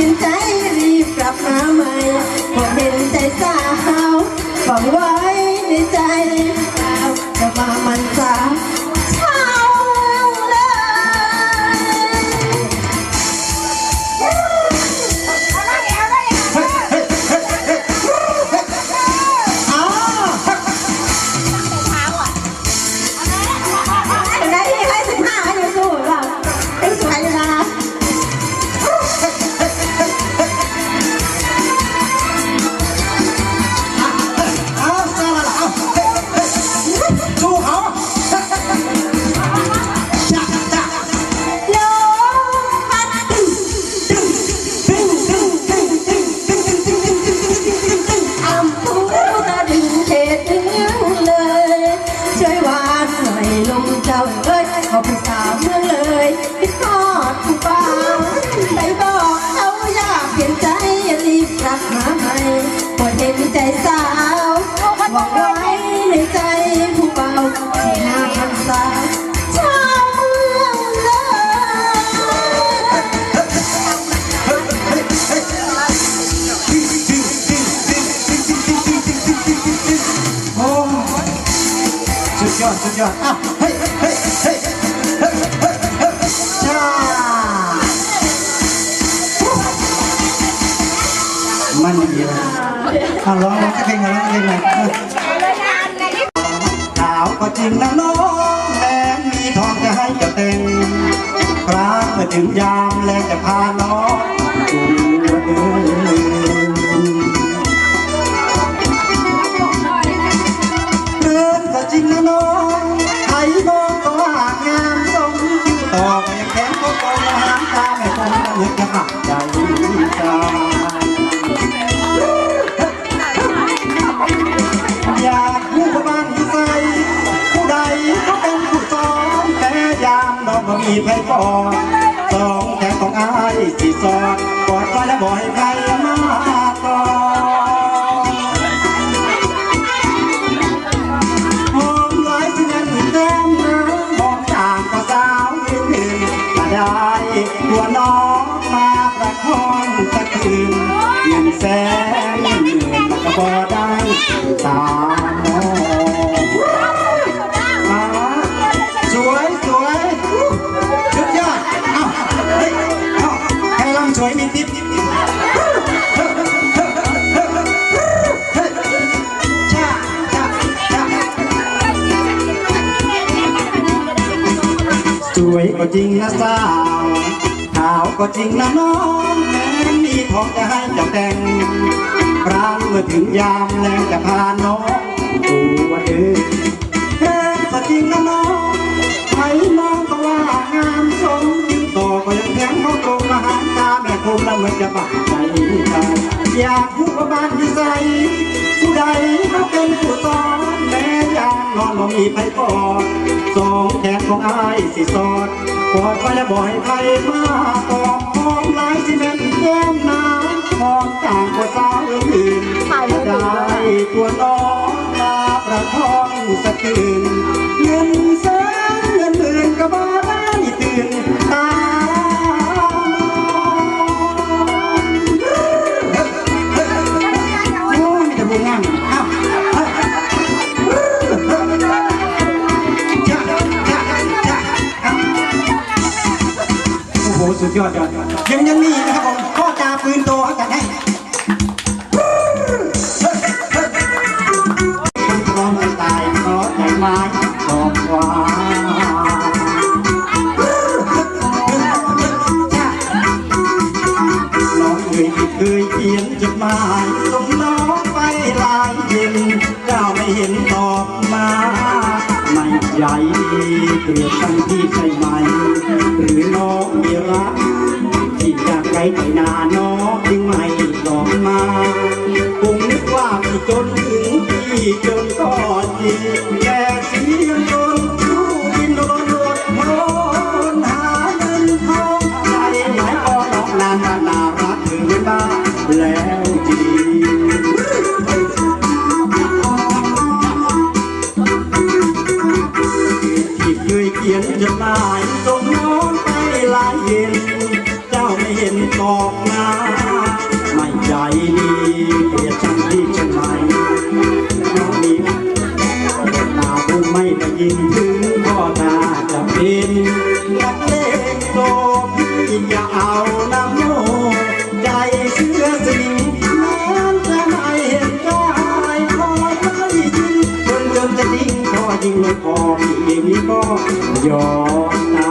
สินใจรีบกลับมาใหม่พอเห็นใจสาวฝังว่า สุดยอดสุดยอดอ้าวเฮ้ยเฮ้ยเฮ้ยเฮ้ยเฮ้ยเฮ้ยจ้ามันดีเลยเอาร้องร้องสักเพลงหน่อยร้องสักเพลงหน่อยขาวก็จริงนะน้องแม้มีทองจะให้จะเต็งครั้งเมื่อถึงยามแลจะพาน้อง หักใจใจอยากผู้กบ้านใสผู้ใดก็เป็นผู้สอนแต่ยามน้องก็มีไฟก่อนสองแขนของอายสีสอนกอดไว้แล้วบ่อยใครมา ครลำสวยมีติ๊บชาชาชาสวยก็จริงนะสาวขาวก็จริงนะน้องแม้มีทองจะให้เจ้าแต่งรั้งเมื่อถึงยามแรงจะพาน้องตัวเดิน จะบาดใจกันอยากพูดว่าบ้านที่ใสผู้ใดก็เป็นผู้สอนแม้ยามนอนบ่มีไผกอดสองแขนของอายสิสอดกอดไว้แล้วบ่อยใครมากอดหอมหลายสิแม่นแก้มน้ำหอมต่างกว่าสาวอื่นได้ตัวน้องมาประคองสักคืนเงินแสนเงินหมื่นก็บ่ไดยอดยอดยังยังมีนะครับผมข้อจาปืนโตเอาจัดให้คนพร้อมกันตายเพราะใจไม้ดอกวา เกลียดกันที่ใช่ไหมหรือน้องมีรักที่จากไกลไปนานน้อง จะเป็นนักเลงโตพี่อย่าเอาน้ำโมใจเชื่อสนิงแม้จะไม่เห็นได้พอไม่จริงจนจนจะดิ้งพอยิงไม่พอพี่นี้ก็ยอมตา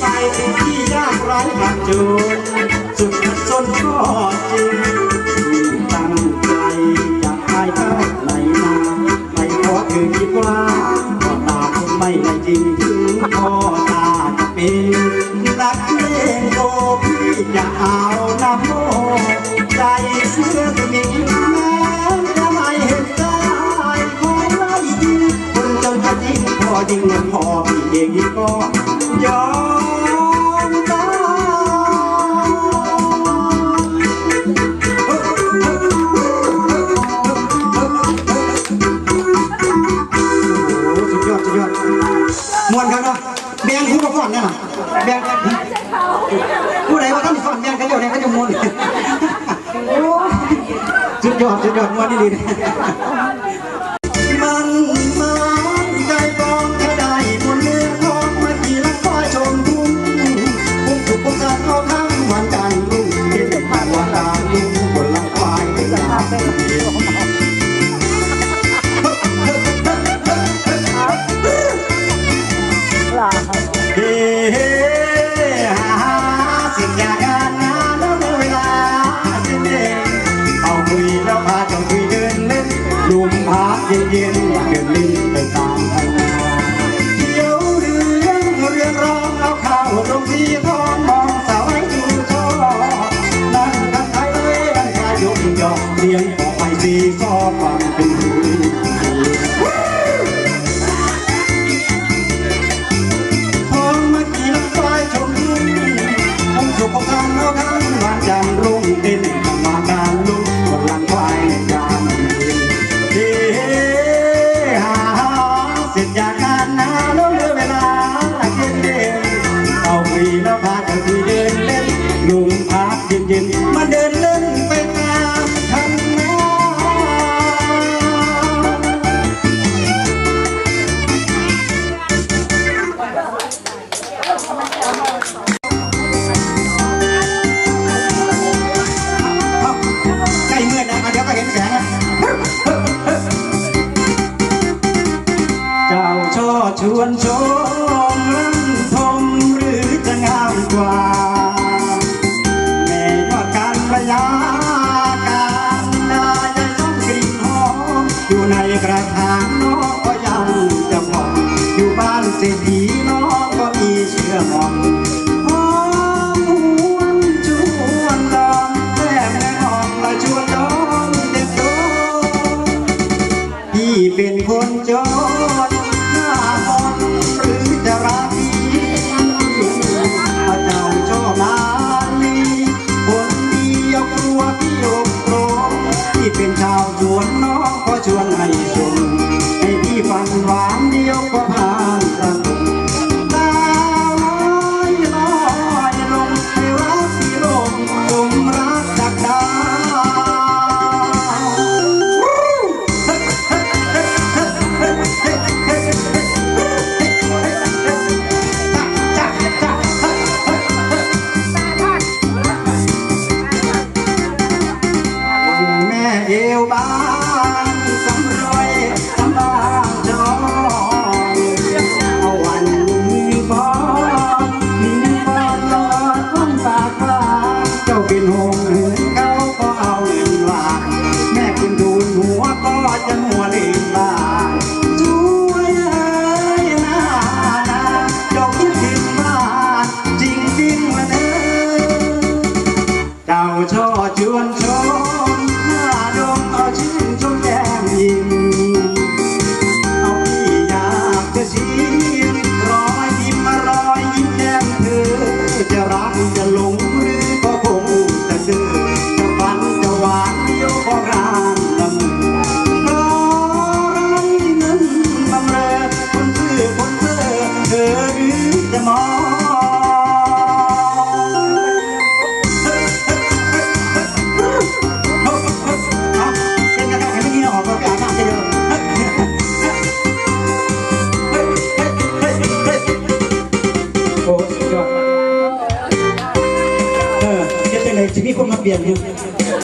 ไปที่ยากไร้ทางจูนสุดจนก็จริงที่ตั้งใจอยากให้เท่าไหนมาไม่เพราะคือคิดว่าพ่อตาคงไม่ได้จริงถึงพ่อตาจะเป็นรักเลงโตพี่จะเอาน้ำโมใจเชื่อตัวนี้แม้จะไม่เห็นได้ขอไล่ยิงคนจนจะยิงพอยิงเงินพอพี่เองก็ยอม มวนครับเนาะแบงคู่กับฟอนเนี่ยนะแบงผู้ใดว่าท่านฟอนแบงกันเดียวเนี่ยก็จะมวนโอ้สุดยอดสุดยอดมวนนี่ดีนะ ลุมพาเย็นเย็นเดินลิ้นไปตามทางเที่ยวเรื่องเรื่องร้องเอาข้าวลงที่ท้องมองสาวให้ดูชอนั่นกันไทยเลยนั่นกายกยอกเสียงขอกไปสีซอฟังเป็นหูทองมากี่ลำไฟชมทุ่งคงสุขของทางเอาทั้งวันจันทร์รุ่งเต้น ช่อ ชาวสวนน้องก็ชวนให้ชมให้พี่ฟันหวานเดียวก็พา อ้สุ